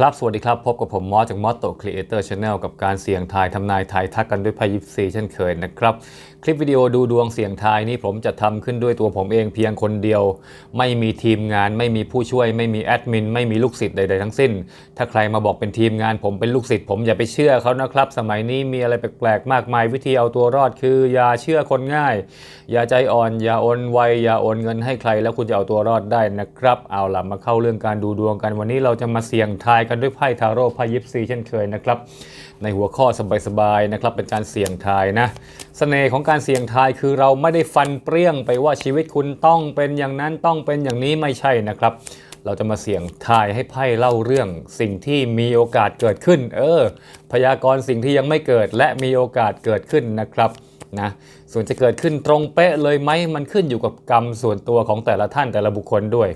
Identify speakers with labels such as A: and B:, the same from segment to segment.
A: ครับ สวัสดีครับ พบกับผมมอสจากมอสโตครีเอเตอร์ชาแนลกับการเสี่ยงทายทำนายทายทักกันด้วยไพ่ยิปซีเช่นเคยนะครับ คลิปวิดีโอดูดวงเสี่ยงทายนี้ผมจะทำขึ้นด้วยตัวผมเองเพียงคนเดียว ไม่มีทีมงาน ไม่มีผู้ช่วย ไม่มีแอดมิน ไม่มีลูกศิษย์ใดๆทั้งสิ้น ถ้าใครมาบอกเป็นทีมงานผมเป็นลูกศิษย์ผมอย่าไปเชื่อเขานะครับ สมัยนี้มีอะไรแปลกๆมากมายวิธีเอาตัวรอดคือ อย่าเชื่อคนง่าย อย่าใจอ่อน อย่าโอนไวอย่าโอนเงินให้ใคร แล้วคุณจะเอาตัวรอดได้นะครับ เอาล่ะมาเข้าเรื่องการดูดวงกันวันนี้เราจะมาเสี่ยงทายกันด้วยไพ่ทาโร่ไพ่ยิปซีเช่นเคยนะครับในหัวข้อสบายๆนะครับเป็นการเสี่ยงทายนะเสน่ห์ของการเสี่ยงทายคือเราไม่ได้ฟันเปรี้ยงไปว่าชีวิตคุณต้องเป็นอย่างนั้นต้องเป็นอย่างนี้ไม่ใช่นะครับ เราจะมาเสี่ยงทายให้ไพ่เล่าเรื่อง สิ่งที่มีโอกาสเกิดขึ้น เออ พยากรณ์สิ่งที่ยังไม่เกิดและมีโอกาสเกิดขึ้นนะครับนะ ส่วนจะเกิดขึ้นตรงเป๊ะเลยไหมมันขึ้นอยู่กับกรรมส่วนตัวของแต่ละท่านแต่ละบุคคลด้วย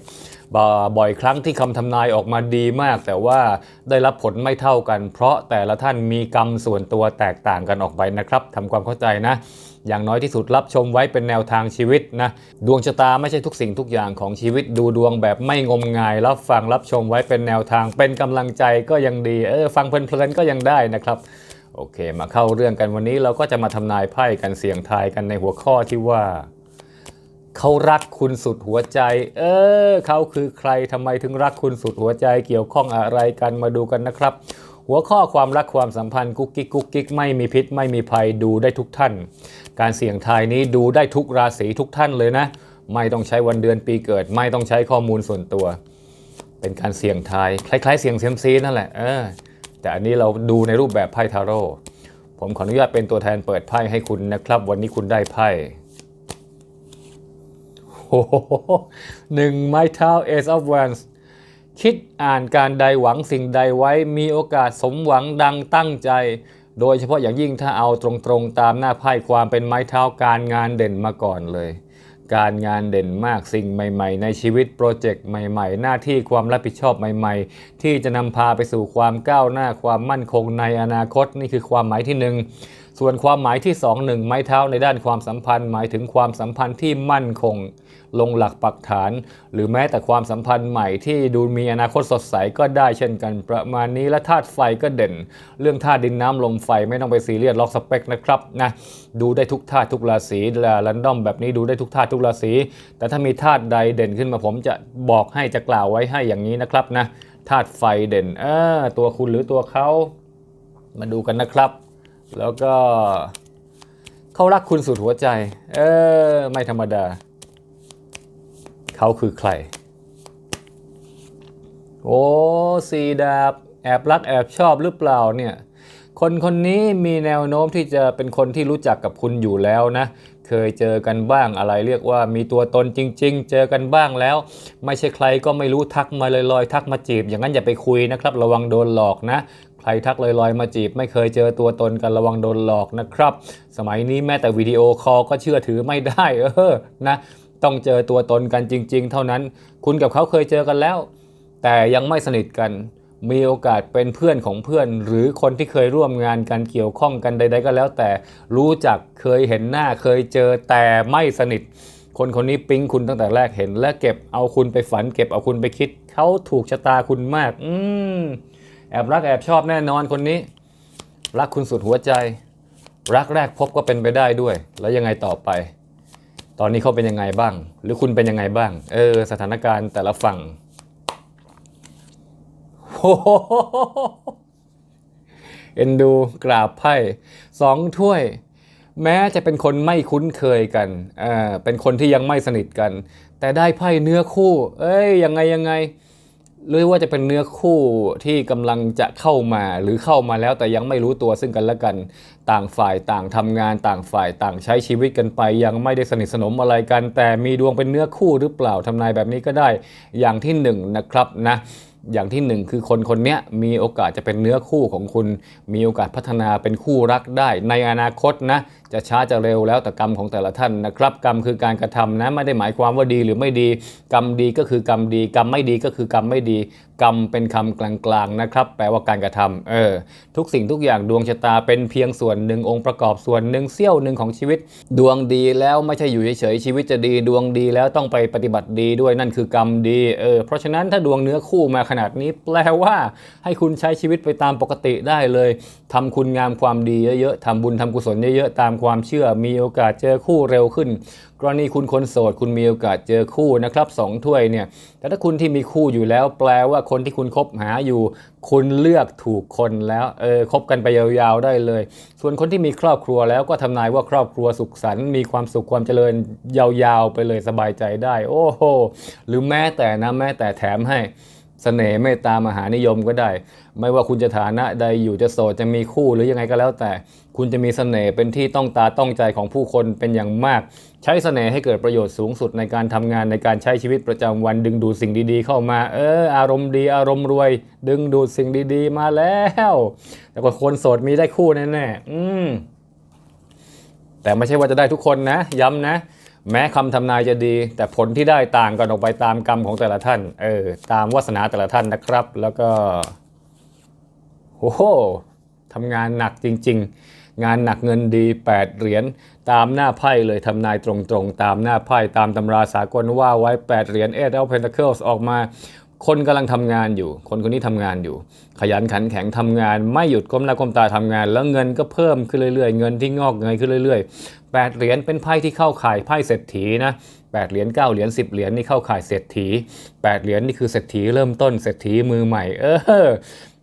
A: บ่บ่อยครั้งที่คำทำนายออกมาดีมาก แต่ว่าได้รับผลไม่เท่ากัน เพราะแต่ละท่านมีกรรมส่วนตัวแตกต่างกันออกไปนะครับทำความเข้าใจนะอย่างน้อยที่สุดรับชมไว้เป็นแนวทางชีวิตนะดวงชะตาไม่ใช่ทุกสิ่งทุกอย่างของชีวิตดูดวงแบบไม่งมงาย รับฟังรับชมไว้เป็นแนวทางเป็นกำลังใจก็ยังดีเออฟังเพลินๆก็ยังได้นะครับ โอเค มาเข้าเรื่องกันวันนี้เราก็จะมาทำนายไพ่กันเสี่ยงทายกันในหัวข้อที่ว่า เขารักคุณสุดหัวใจ เออเขาคือใครทำไมถึงรักคุณสุดหัวใจ เกี่ยวข้องอะไรกันมาดูกันนะครับ หัวข้อความรักความสัมพันธ์กุ๊กกิ๊กกุ๊กกิ๊กไม่มีพิษไม่มีภัยดูได้ทุกท่าน การเสี่ยงทายนี้ดูได้ทุกราศีทุกท่านเลยนะ ไม่ต้องใช้วันเดือนปีเกิด ไม่ต้องใช้ข้อมูลส่วนตัว เป็นการเสี่ยงทายคล้ายๆ เสี่ยงเซียมซีนั่นแหละเออ แต่อันนี้เราดูในรูปแบบไพ่ทาโร่ผมขออนุญาตเป็นตัวแทนเปิดไพ่ให้คุณนะครับ วันนี้คุณได้ไพ่โอ้โหหนึ่งไม้เท้า Ace of Wands คิดอ่านการใดหวังสิ่งใดไว้มีโอกาสสมหวังดังตั้งใจ โดยเฉพาะอย่างยิ่งถ้าเอาตรงๆตามหน้าไพ่ความเป็นไม้เท้าการงานเด่นมาก่อนเลย การงานเด่นมากสิ่งใหม่ ๆ ในชีวิตโปรเจกต์ใหม่ ๆ หน้าที่ความรับผิดชอบใหม่ ๆ ที่จะนำพาไปสู่ความก้าวหน้าความมั่นคงในอนาคตนี่คือความหมายที่หนึ่งส่วนความหมายที่สองหนึ่งไม้เท้าในด้านความสัมพันธ์ หมายถึงความสัมพันธ์ที่มั่นคง ลงหลักปักฐาน หรือแม้แต่ความสัมพันธ์ใหม่ที่ดูมีอนาคตสดใสก็ได้เช่นกันประมาณนี้และธาตุไฟก็เด่น เรื่องธาตุดินน้ำลมไฟไม่ต้องไปซีเรียสล็อกสเปคนะครับนะดูได้ทุกธาตุทุกราศีและรันดอมแบบนี้ดูได้ทุกธาตุทุกราศีแต่ถ้ามีธาตุใดเด่นขึ้นมาผมจะบอกให้จะกล่าวไว้ให้อย่างนี้นะครับนะธาตุไฟเด่นเออตัวคุณหรือตัวเขามาดูกันนะครับ แล้วก็เขารักคุณสุดหัวใจ เออ ไม่ธรรมดา เขาคือใคร โอ้สีดาบ แอบรักแอบชอบหรือเปล่าเนี่ยคนคนนี้มีแนวโน้มที่จะเป็นคนที่รู้จักกับคุณอยู่แล้วนะ เคยเจอกันบ้างอะไรเรียกว่ามีตัวตนจริง ๆ เจอกันบ้างแล้ว ไม่ใช่ใครก็ไม่รู้ทักมาลอยๆ ทักมาจีบ อย่างนั้นอย่าไปคุยนะครับ ระวังโดนหลอกนะ ใครทักลอยๆมาจีบ ไม่เคยเจอตัวตนกันระวังโดนหลอกนะครับ สมัยนี้แม้แต่วิดีโอคอลก็เชื่อถือไม่ได้เออนะ ต้องเจอตัวตนกันจริง ๆ เท่านั้น คุณกับเขาเคยเจอกันแล้ว แต่ยังไม่สนิทกัน มีโอกาสเป็นเพื่อนของเพื่อน หรือคนที่เคยร่วมงานกันเกี่ยวข้องกันใด ๆ ก็แล้ว แต่รู้จักเคยเห็นหน้าเคยเจอแต่ไม่สนิท คนคนนี้ปิ๊งคุณตั้งแต่แรกเห็น และเก็บเอาคุณไปฝัน เก็บเอาคุณไปคิดเขาถูกชะตาคุณมาก อืมแอบรักแอบชอบแน่นอนคนนี้ รักคุณสุดหัวใจ รักแรกพบก็เป็นไปได้ด้วย แล้วยังไงต่อไป ตอนนี้เขาเป็นยังไงบ้าง หรือคุณเป็นยังไงบ้าง เออ สถานการณ์แต่ละฝั่งโอ้โหเอ็นดูกราบไพ่สองถ้วย แม้จะเป็นคนไม่คุ้นเคยกันอ่าเป็นคนที่ยังไม่สนิทกัน แต่ได้ไพ่เนื้อคู่ เอ้ยยังไงยังไง หรือว่าจะเป็นเนื้อคู่ที่กำลังจะเข้ามาหรือเข้ามาแล้วแต่ยังไม่รู้ตัวซึ่งกันและกันต่างฝ่ายต่างทำงานต่างฝ่ายต่างใช้ชีวิตกันไป ยังไม่ได้สนิทสนมอะไรกัน แต่มีดวงเป็นเนื้อคู่หรือเปล่าทำนายแบบนี้ก็ได้อย่างที่หนึ่งนะครับนะ อย่างที่หนึ่งคือคนคนนี้มีโอกาสจะเป็นเนื้อคู่ของคุณ มีโอกาสพัฒนาเป็นคู่รักได้ ในอนาคตนะ จะช้าจะเร็วแล้วแต่กรรมของแต่ละท่านนะครับกรรมคือการกระทำนะไม่ได้หมายความว่าดีหรือไม่ดี กรรมดีก็คือกรรมดี กรรมไม่ดีก็คือกรรมไม่ดี กรรมเป็นคำกลางๆนะครับ แปลว่าการกระทำเออทุกสิ่งทุกอย่างดวงชะตาเป็นเพียงส่วนหนึ่งองค์ประกอบส่วนหนึ่งเสี้ยวหนึ่งของชีวิต ดวงดีแล้วไม่ใช่อยู่เฉยๆชีวิตจะดี ดวงดีแล้วต้องไปปฏิบัติดีด้วยนั่นคือกรรมดีเออเพราะฉะนั้นถ้าดวงเนื้อคู่มาขนาดนี้แปลว่าให้คุณใช้ชีวิตไปตามปกติได้เลยทำคุณงามความดีเยอะๆทำบุญทำกุศลเยอะๆตามความเชื่อมีโอกาสเจอคู่เร็วขึ้น กรณีคุณคนโสดคุณมีโอกาสเจอคู่นะครับสองถ้วยเนี่ยแต่ถ้าคุณที่มีคู่อยู่แล้ว แปลว่าคนที่คุณคบหาอยู่ คุณเลือกถูกคนแล้วเออคบกันไปยาวๆได้เลย ส่วนคนที่มีครอบครัวแล้วก็ทำนายว่าครอบครัวสุขสันต์มีความสุขความเจริญยาวๆไปเลยสบายใจได้ โอ้โหหรือแม้แต่นะแม้แต่แถมให้ สน่ห์เมตตามหานิยมก็ได้ ไม่ว่าคุณจะฐานะใดอยู่จะโสดจะมีคู่หรือยังไงก็แล้วแต่ คุณจะมีเสน่ห์เป็นที่ต้องตาต้องใจของผู้คนเป็นอย่างมาก ใช้เสน่ห์ให้เกิดประโยชน์สูงสุดในการทำงานในการใช้ชีวิตประจำวัน ดึงดูดสิ่งดีๆ เข้ามา เออ อารมณ์ดีอารมณ์รวย ดึงดูดสิ่งดีๆ มาแล้ว แต่ว่าคนโสดมีได้คู่แน่ๆอืมแต่ไม่ใช่ว่าจะได้ทุกคนนะ ย้ำนะ แม้คำทำนายจะดี แต่ผลที่ได้ต่างกันออกไปตามกรรมของแต่ละท่าน เออ ตามวาสนาแต่ละท่านนะครับ แล้วก็โอ้โหทำงานหนักจริง ๆ งานหนักเงินดี 8 เหรียญตามหน้าไพ่เลยทำนายตรงๆ ตามหน้าไพ่ตามตำราสากลว่าไว้ 8 เหรียญ Eight of Pentacles ออกมา คนกำลังทำงานอยู่ คนคนนี้ทำงานอยู่ ขยันขันแข็งทำงาน ไม่หยุดก้มหน้าก้มตาทำงาน แล้วเงินก็เพิ่มขึ้นเรื่อยๆ เงินที่งอกเงยขึ้นเรื่อยๆ8เหรียญเป็นไพ่ที่เข้าข่ายไพ่เศรษฐีนะ8เหรียญ9เหรียญ10เหรียญนี่เข้าข่ายเศรษฐี8เหรียญนี่คือเศรษฐีเริ่มต้นเศรษฐีมือใหม่ เออ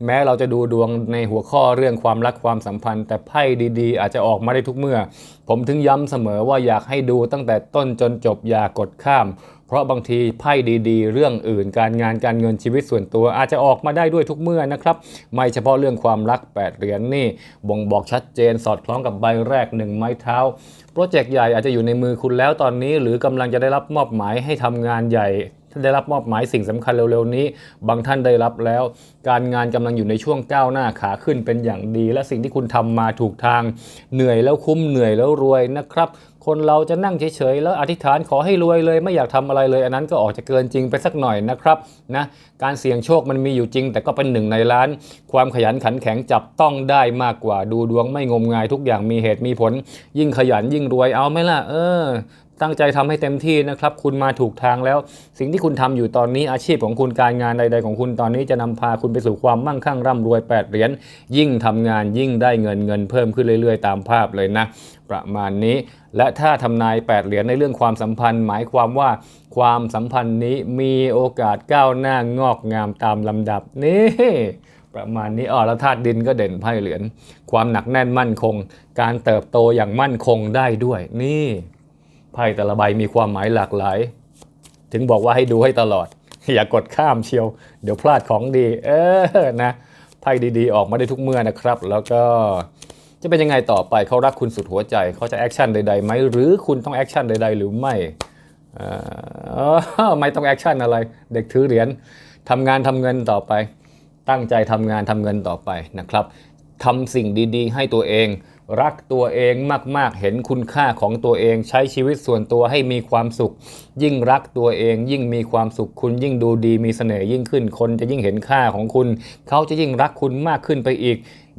A: แม้เราจะดูดวงในหัวข้อเรื่องความรักความสัมพันธ์ แต่ไพ่ดีๆ อาจจะออกมาได้ทุกเมื่อ ผมถึงย้ำเสมอว่าอยากให้ดูตั้งแต่ต้นจนจบอย่ากดข้าม เพราะบางทีไพ่ดีๆ เรื่องอื่น การงานการเงินชีวิตส่วนตัว อาจจะออกมาได้ด้วยทุกเมื่อนะครับ ไม่เฉพาะเรื่องความรัก 8 เหรียญนี่บ่งบอกชัดเจนสอดคล้องกับใบแรกหนึ่งไม้เท้าโปรเจกต์ใหญ่อาจจะอยู่ในมือคุณแล้วตอนนี้ หรือกำลังจะได้รับมอบหมายให้ทำงานใหญ่ ได้รับมอบหมายสิ่งสำคัญเร็วๆนี้ บางท่านได้รับแล้ว การงานกำลังอยู่ในช่วงก้าวหน้าขาขึ้นเป็นอย่างดี และสิ่งที่คุณทำมาถูกทาง เหนื่อยแล้วคุ้มเหนื่อยแล้วรวยนะครับคนเราจะนั่งเฉยๆ แล้วอธิษฐานขอให้รวยเลยไม่อยากทำอะไรเลย อันนั้นก็ออกจะเกินจริงไปสักหน่อยนะครับนะการเสี่ยงโชคมันมีอยู่จริง แต่ก็เป็นหนึ่งในล้าน ความขยันขันแข็งจับต้องได้มากกว่าดูดวงไม่งมงายทุกอย่างมีเหตุมีผล ยิ่งขยันยิ่งรวยเอาไหมล่ะเออ ตั้งใจทำให้เต็มที่นะครับ คุณมาถูกทางแล้ว สิ่งที่คุณทำอยู่ตอนนี้อาชีพของคุณการงานใด ๆ ของคุณตอนนี้จะนำพาคุณไปสู่ความมั่งคั่งร่ำรวย 8 เหรียญยิ่งทำงานยิ่งได้เงินเงินเพิ่มขึ้นเรื่อยๆ ตามภาพเลยนะ ประมาณนี้ และถ้าทำนาย 8 เหรียญในเรื่องความสัมพันธ์ หมายความว่าความสัมพันธ์นี้มีโอกาสก้าวหน้างอกงามตามลำดับนี่ประมาณนี้อ๋อแล้วธาตุดินก็เด่นไพ่เหรียญความหนักแน่นมั่นคง การเติบโตอย่างมั่นคงได้ด้วยนี่ ไพ่แต่ละใบมีความหมายหลากหลาย ถึงบอกว่าให้ดูให้ตลอด อย่ากดข้ามเชียว เดี๋ยวพลาดของดี เออนะไพ่ดีๆ ออกมาได้ทุกเมื่อนะครับ แล้วก็จะเป็นยังไงต่อไปเขารักคุณสุดหัวใจเขาจะแอคชั่นใดๆไหมหรือคุณต้องแอคชั่นใดๆ หรือไม่เออไม่ต้องแอคชั่นอะไร เด็กถือเหรียญทำงานทำเงินต่อไป ตั้งใจทำงานทำเงินต่อไปนะครับทำสิ่งดีๆ ให้ตัวเอง รักตัวเองมาก ๆ เห็นคุณค่าของตัวเอง ใช้ชีวิตส่วนตัวให้มีความสุข ยิ่งรักตัวเอง ยิ่งมีความสุขคุณยิ่งดูดีมีเสน่ห์ยิ่งขึ้น คนจะยิ่งเห็นค่าของคุณ เขาจะยิ่งรักคุณมากขึ้นไปอีก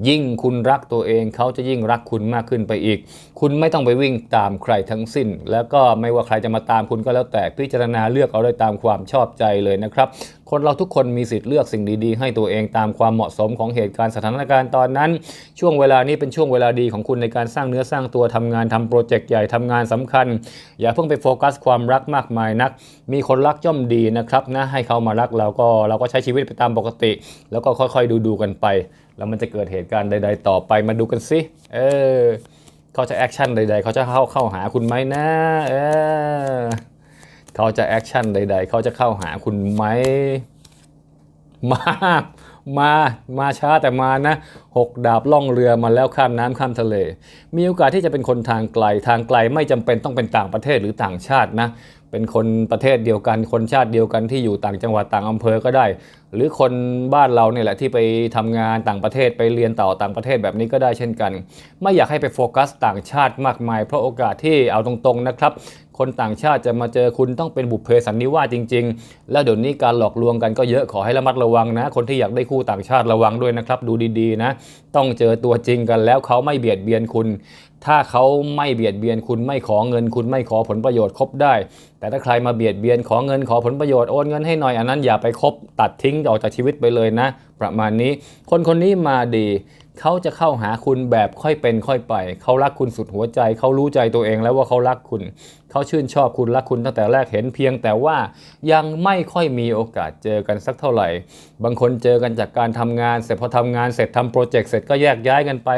A: ยิ่งคุณรักตัวเองเขาจะยิ่งรักคุณมากขึ้นไปอีก คุณไม่ต้องไปวิ่งตามใครทั้งสิ้น แล้วก็ไม่ว่าใครจะมาตามคุณก็แล้วแต่พิจารณาเลือกเอาได้ตามความชอบใจเลยนะครับ คนเราทุกคนมีสิทธิ์เลือกสิ่งดีๆ ให้ตัวเองตามความเหมาะสมของเหตุการณ์สถานการณ์ตอนนั้น ช่วงเวลานี้เป็นช่วงเวลาดีของคุณในการสร้างเนื้อสร้างตัวทำงานทำโปรเจกต์ใหญ่ทำงานสำคัญ อย่าเพิ่งไปโฟกัสความรักมากมายนัก มีคนรักย่อมดีนะครับนะให้เขามารักเราก็เราก็ใช้ชีวิตไปตามปกติ แล้วก็ค่อยๆดูๆกันไป แล้วมันจะเกิดเหตุการณ์ใด ๆ ต่อไปมาดูกันสิเออเขาจะแอคชั่นใด ๆ เขาจะเข้าเข้าหาคุณไหมนะเออเขาจะแอคชั่นใด ๆ เขาจะเข้าหาคุณไหมมามามาช้าแต่มานะหกดาบล่องเรือมาแล้วข้ามน้ำข้ามทะเล มีโอกาสที่จะเป็นคนทางไกล ทางไกลไม่จำเป็นต้องเป็นต่างประเทศหรือต่างชาตินะ เป็นคนประเทศเดียวกัน คนชาติเดียวกันที่อยู่ต่างจังหวัดต่างอำเภอก็ได้ หรือคนบ้านเราเนี่ยแหละที่ไปทำงานต่างประเทศไปเรียนต่อต่างประเทศแบบนี้ก็ได้เช่นกัน ไม่อยากให้ไปโฟกัสต่างชาติมากมาย เพราะโอกาสที่เอาตรงๆนะครับ คนต่างชาติจะมาเจอคุณต้องเป็นบุพเพสันนิวาสจริง ๆ แล้วเดี๋ยวนี้การหลอกลวงกันก็เยอะขอให้ระมัดระวังนะ คนที่อยากได้คู่ต่างชาติระวังด้วยนะครับดูดีๆนะ ต้องเจอตัวจริงกันแล้วเขาไม่เบียดเบียนคุณ ถ้าเขาไม่เบียดเบียนคุณไม่ขอเงิน คุณไม่ขอผลประโยชน์ครบได้แต่ถ้าใครมาเบียดเบียนขอเงินขอผลประโยชน์โอนเงินให้หน่อยอันนั้นอย่าไปคบตัดทิ้งออกจากชีวิตไปเลยนะ ประมาณนี้ คนคนนี้มาดี เขาจะเข้าหาคุณแบบค่อยเป็นค่อยไป เขารักคุณสุดหัวใจ เขารู้ใจตัวเองแล้วว่าเขารักคุณ เขาชื่นชอบคุณรักคุณตั้งแต่แรกเห็นเพียง แต่ว่ายังไม่ค่อยมีโอกาสเจอกันสักเท่าไหร่ บางคนเจอกันจากการทำงาน เสร็จพอทำงานเสร็จทำโปรเจกต์เสร็จก็แยกย้ายกันไป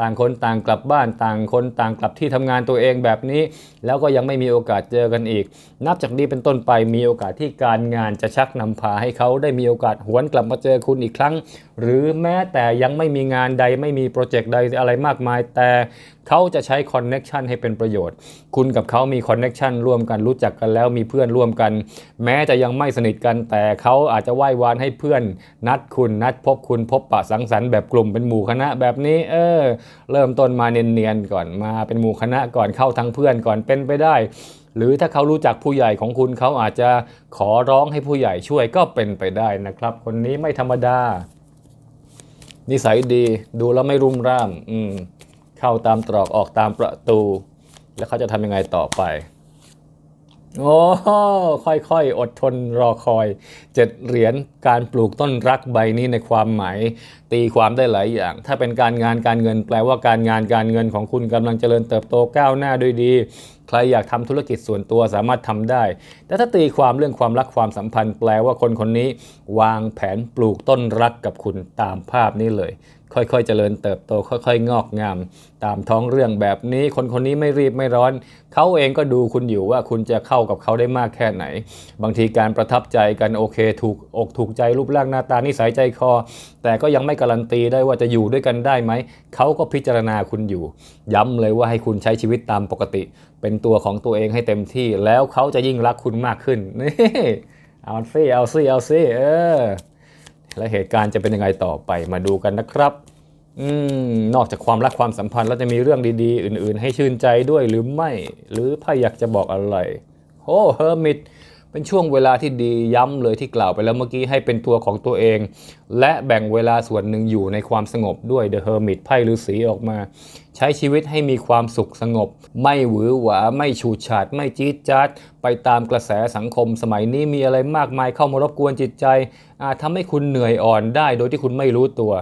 A: ต่างคนต่างกลับบ้าน ต่างคนต่างกลับที่ทำงานตัวเองแบบนี้ แล้วก็ยังไม่มีโอกาสเจอกันอีก นับจากนี้เป็นต้นไปมีโอกาสที่การงานจะชักนำพาให้เขาได้มีโอกาสหวนกลับมาเจอคุณอีกครั้ง หรือแม้แต่ยังไม่มีงานใดไม่มีโปรเจกต์ใดอะไรมากมาย แต่เขาจะใช้คอนเน็ชันให้เป็นประโยชน์ คุณกับเขามีคอนเน็ชันร่วมกันรู้จักกันแล้วมีเพื่อนร่วมกัน แม้จะยังไม่สนิทกันแต่เขาอาจจะไหว้วานให้เพื่อน นัดคุณนัดพบคุณพบปะสังสรรค์แบบกลุ่มเป็นหมู่คณะแบบนี้เออเริ่มต้นมาเนียนๆก่อนมาเป็นหมู่คณะก่อนเข้าทั้งเพื่อนก่อนเป็นไปได้ หรือถ้าเขารู้จักผู้ใหญ่ของคุณเขาอาจจะขอร้องให้ผู้ใหญ่ช่วยก็เป็นไปได้นะครับ คนนี้ไม่ธรรมดา นิสัยดีดูแล้วไม่รุ่มร่าม อืมเข้าตามตรอกออกตามประตู แล้วเขาจะทำยังไงต่อไปโอ้ค่อยๆ อดทนรอคอยเจ็ดเหรียญการปลูกต้นรักใบนี้ในความหมาย ตีความได้หลายอย่าง ถ้าเป็นการงานการเงิน แปลว่าการงานการเงินของคุณกำลังเจริญเติบโตก้าวหน้าด้วยดี ใครอยากทำธุรกิจส่วนตัวสามารถทำได้ แต่ถ้าตีความเรื่องความรักความสัมพันธ์แปลว่าคนคนนี้ วางแผนปลูกต้นรักกับคุณตามภาพนี้เลย ค่อยๆเจริญเติบโต ค่อยๆ งอกงาม ตามท้องเรื่องแบบนี้ คนคนนี้ไม่รีบไม่ร้อน เขาเองก็ดูคุณอยู่ว่าคุณจะเข้ากับเขาได้มากแค่ไหน บางทีการประทับใจกันโอเค ถูกอกถูกใจรูปร่างหน้าตานิสัยใจคอ แต่ก็ยังไม่การันตีได้ว่าจะอยู่ด้วยกันได้ไหมเขาก็พิจารณาคุณอยู่ ย้ำเลยว่าให้คุณใช้ชีวิตตามปกติ เป็นตัวของตัวเองให้เต็มที่ แล้วเขาจะยิ่งรักคุณมากขึ้นนี่เอาซิเอาซิเอาซิเออและเหตุการณ์จะเป็นยังไงต่อไปมาดูกันนะครับอืมนอกจากความรักความสัมพันธ์แล้วจะมีเรื่องดีๆ อื่นๆ ให้ชื่นใจด้วยหรือไม่ หรือพ่อยากจะบอกอะไรโอ้เฮอร์มิตเป็นช่วงเวลาที่ดีย้ำเลยที่กล่าวไปแล้วเมื่อกี้ให้เป็นตัวของตัวเอง และแบ่งเวลาส่วนหนึ่งอยู่ในความสงบด้วย The Hermit ไพ่ฤาษีออกมา ใช้ชีวิตให้มีความสุขสงบ ไม่หวือหวา ไม่ฉูดฉาด ไม่จี๊ดจ๊าด ไปตามกระแสสังคม สมัยนี้มีอะไรมากมายเข้ามารบกวนจิตใจ อาจทำให้คุณเหนื่อยอ่อนได้โดยที่คุณไม่รู้ตัว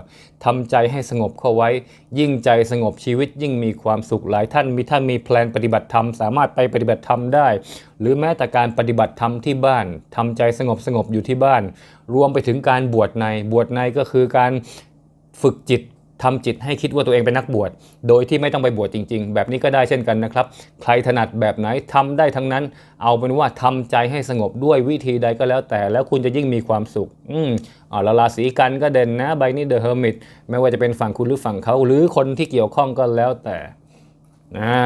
A: ทำใจให้สงบเข้าไว้ ยิ่งใจสงบชีวิตยิ่งมีความสุขหลายท่านมีท่านมีแพลนปฏิบัติธรรม สามารถไปปฏิบัติธรรมได้ หรือแม้แต่การปฏิบัติธรรมที่บ้านทำใจสงบสงบอยู่ที่บ้าน รวมไปถึงการบวชในบวชในก็คือการฝึกจิต ทำจิตให้คิดว่าตัวเองเป็นนักบวช โดยที่ไม่ต้องไปบวชจริง ๆ แบบนี้ก็ได้เช่นกันนะครับ ใครถนัดแบบไหนทำได้ทั้งนั้น เอาเป็นว่าทำใจให้สงบด้วยวิธีใดก็แล้วแต่ แล้วคุณจะยิ่งมีความสุข อืมอ๋อแล้วราศีกันก็เด่นนะใบนี้เดอะเฮอร์มิตไม่ว่าจะเป็นฝั่งคุณหรือฝั่งเขาหรือคนที่เกี่ยวข้องก็แล้วแต่อ่า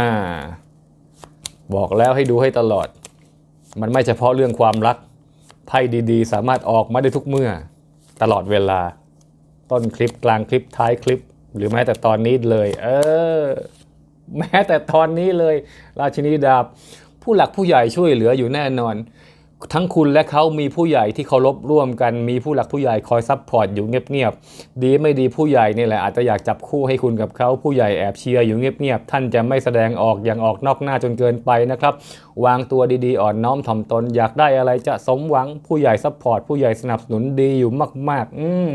A: บอกแล้วให้ดูให้ตลอด มันไม่เฉพาะเรื่องความรักไพ่ดีๆ สามารถออกมาได้ทุกเมื่อตลอดเวลา ต้นคลิปกลางคลิปท้ายคลิป หรือแม้แต่ตอนนี้เลย เออ แม้แต่ตอนนี้เลย ราชินีดาบ ผู้หลักผู้ใหญ่ช่วยเหลืออยู่แน่นอน ทั้งคุณและเขามีผู้ใหญ่ที่เคารพร่วมกัน มีผู้หลักผู้ใหญ่คอยซัพพอร์ตอยู่เงียบๆ ดีไม่ดีผู้ใหญ่นี่แหละอาจจะอยากจับคู่ให้คุณกับเขาผู้ใหญ่แอบเชียร์อยู่เงียบๆ ท่านจะไม่แสดงออกอย่างออกนอกหน้าจนเกินไปนะครับ วางตัวดีๆ อ่อนน้อมถ่อมตน อยากได้อะไรจะสมหวัง ผู้ใหญ่ซัพพอร์ตผู้ใหญ่สนับสนุนดีอยู่มาก ๆ อืม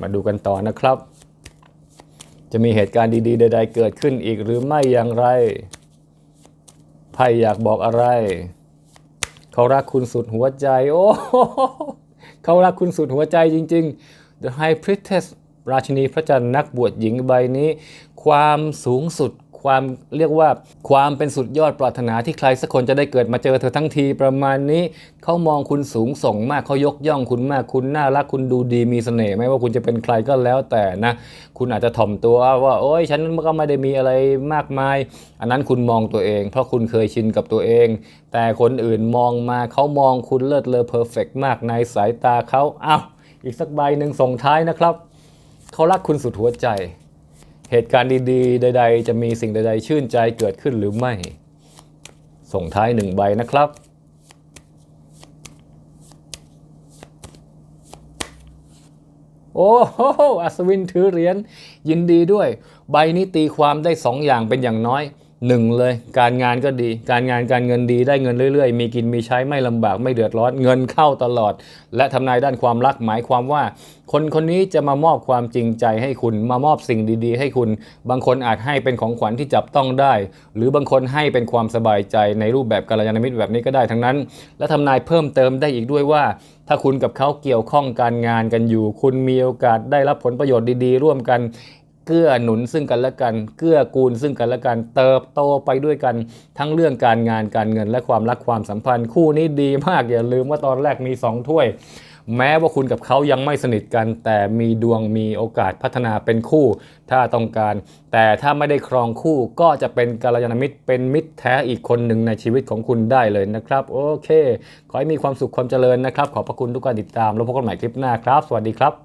A: มาดูกันต่อนะครับ จะมีเหตุการณ์ดีๆ ใด ๆ เกิดขึ้นอีกหรือไม่อย่างไรไพ่อยากบอกอะไร เขารักคุณสุดหัวใจ โอ้เขารักคุณสุดหัวใจจริง ๆ The High Priestess ราชินีพระจันทร์นักบวชหญิงใบนี้ ความสูงสุด ความเรียกว่าความเป็นสุดยอดปรารถนาที่ใครสักคนจะได้เกิดมาเจอเธอทั้งทีประมาณนี้ เขามองคุณสูงส่งมากเขายกย่องคุณมากคุณน่ารักคุณดูดีมีเสน่ห์ไม่ว่าคุณจะเป็นใครก็แล้วแต่นะ คุณอาจจะถ่อมตัวว่าโอ้ยฉันก็ไม่ได้มีอะไรมากมาย อันนั้นคุณมองตัวเอง เพราะคุณเคยชินกับตัวเอง แต่คนอื่นมองมาเขามองคุณเลิศเลอเพอร์เฟกมากในสายตาเขาอ้าวอีกสักใบหนึ่งส่งท้ายนะครับเขารักคุณสุดหัวใจ เหตุการณ์ดีๆ ใด ๆ จะมีสิ่งใด ๆ ชื่นใจเกิดขึ้นหรือไม่ ส่งท้ายหนึ่งใบนะครับ โอ้โหอัศวินถือเหรียญยินดีด้วย ใบนี้ตีความได้สองอย่างเป็นอย่างน้อย หนึ่งเลยการงานก็ดี การงานการเงินดีได้เงินเรื่อย ๆ มีกินมีใช้ไม่ลำบากไม่เดือดร้อนเงินเข้าตลอด และทำนายด้านความรักหมายความว่า คนคนนี้จะมามอบความจริงใจให้คุณมามอบสิ่งดี ๆ ให้คุณ บางคนอาจให้เป็นของขวัญที่จับต้องได้ หรือบางคนให้เป็นความสบายใจในรูปแบบกัลยาณมิตรแบบนี้ก็ได้ทั้งนั้น และทำนายเพิ่มเติมได้อีกด้วยว่า ถ้าคุณกับเขาเกี่ยวข้องการงานกันอยู่ คุณมีโอกาสได้รับผลประโยชน์ดี ๆ ร่วมกัน เกื้อหนุนซึ่งกันและกัน เกื้อกูลซึ่งกันและกัน เติบโตไปด้วยกันทั้งเรื่องการงานการเงินและความรักความสัมพันธ์ คู่นี้ดีมากอย่าลืมว่าตอนแรกมีสองถ้วย แม้ว่าคุณกับเขายังไม่สนิทกัน แต่มีดวงมีโอกาสพัฒนาเป็นคู่ ถ้าต้องการ แต่ถ้าไม่ได้ครองคู่ก็จะเป็นกัลยาณมิตรเป็นมิตรแท้อีกคนหนึ่งในชีวิตของคุณได้เลยนะครับ โอเค ขอให้มีความสุขความเจริญนะครับ ขอบพระคุณทุกการติดตามแล้วพบกันใหม่คลิปหน้าครับ สวัสดีครับ